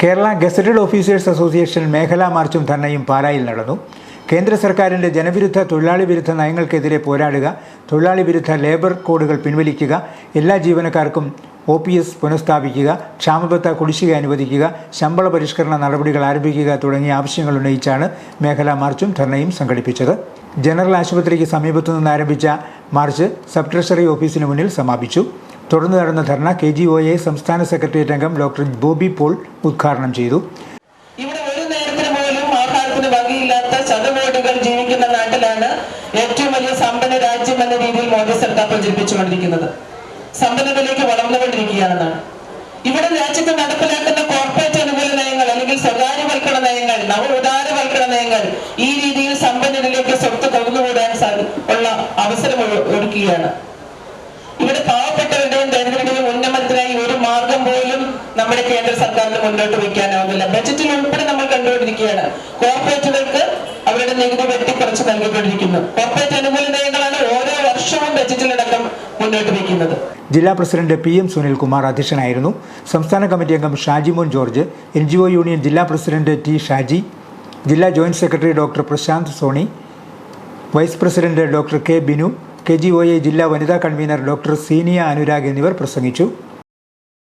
Kerala gazetted officers association മേഖലാ മാർച്ചും ധർണയും പാലായിൽ നടന്നു. കേന്ദ്ര സർക്കാരിന്റെ ജനവിരുദ്ധ തൊഴിലാളി വിരുദ്ധ നയങ്ങൾക്കെതിരെ പോരാടുക തൊഴിലാളി വിരുദ്ധ ലേബർ കോഡുകൾ പിൻവലിക്കുക എല്ലാ ജീവനക്കാർക്കും ഒ പി എസ് പുനഃസ്ഥാപിക്കുക ക്ഷാമബത്ത കുടിശ്ശിക അനുവദിക്കുക ശമ്പള പരിഷ്കരണ നടപടികൾ ആരംഭിക്കുക തുടങ്ങിയ ആവശ്യങ്ങൾ ഉന്നയിച്ചാണ് മേഖലാ മാർച്ചും ധർണയും സംഘടിപ്പിച്ചത്. ജനറൽ ആശുപത്രിക്ക് സമീപത്തു നിന്ന് ആരംഭിച്ച മാർച്ച് സബ് ട്രഷറി ഓഫീസിന് മുന്നിൽ സമാപിച്ചു. തുടർന്ന് നടന്ന ധർണ കെ ജി ഒ എ സംസ്ഥാന സെക്രട്ടേറിയറ്റ് അംഗം ഡോക്ടർ ബോബി പോൾ ഉദ്ഘാടനം ചെയ്തു. ഇവിടെ ഒരു നേരത്തിന് പോലും ആഹാരത്തിന് വകയില്ലാത്ത ശതകോടികൾ ജീവിക്കുന്ന നാട്ടിലാണ് ഏറ്റവും വലിയ സമ്പന്ന രാജ്യം എന്ന രീതിയിൽ മോദി സർക്കാർ പ്രചരിപ്പിച്ചുകൊണ്ടിരിക്കുന്നത്. സമ്പന്നതയിലേക്ക് വളർന്നുകൊണ്ടിരിക്കുകയാണെന്നാണ്. ഇവിടെ രാജ്യത്ത് നടപ്പിലാക്കുന്ന കോർപ്പറേറ്റ് അനുകൂല നയങ്ങൾ അല്ലെങ്കിൽ സ്വകാര്യവൽക്കരണ നയങ്ങൾ നവോദാരവൽക്കരണ നയങ്ങൾ ഈ രീതിയിൽ സമ്പന്നരിലേക്ക് സ്വത്ത് തുറന്നുകൂടാൻ സാധി- ഉള്ള അവസരം ഒരു- ഒരുക്കുകയാണ് ഇവിടെ പാവപ്പെട്ടവരുടെയും ദരിദ്രരുടെയും ഉന്നമനത്തിനായി ഒരു മാർഗം പോലും നമ്മുടെ കേന്ദ്ര സർക്കാരിന് മുന്നോട്ട് വയ്ക്കാനാവില്ല ബജറ്റിൽ ഉൾപ്പെടെ നമ്മൾ കണ്ടുകൊണ്ടിരിക്കുകയാണ്. കോർപ്പറേറ്റുകൾക്ക് അവരുടെ നികുതി വെട്ടി കുറച്ച് നൽകിക്കൊണ്ടിരിക്കുന്നു. കോർപ്പറേറ്റ് അനുകൂല നയങ്ങളാണ് ഓരോ വർഷവും ബജറ്റിലടക്കം മുന്നോട്ട് വയ്ക്കുന്നത്. ജില്ലാ പ്രസിഡന്റ് പി എം സുനിൽകുമാർ അധ്യക്ഷനായിരുന്നു. സംസ്ഥാന കമ്മിറ്റി അംഗം Shajimon George N G O union ജില്ലാ പ്രസിഡന്റ് ടി ഷാജി ജില്ലാ joint secretary doctor Prashanth Sony vice president doctor K Binu K G O A ജില്ലാ വനിതാ കൺവീനർ ഡോക്ടർ സീനിയ അനുരാഗ് എന്നിവർ പ്രസംഗിച്ചു.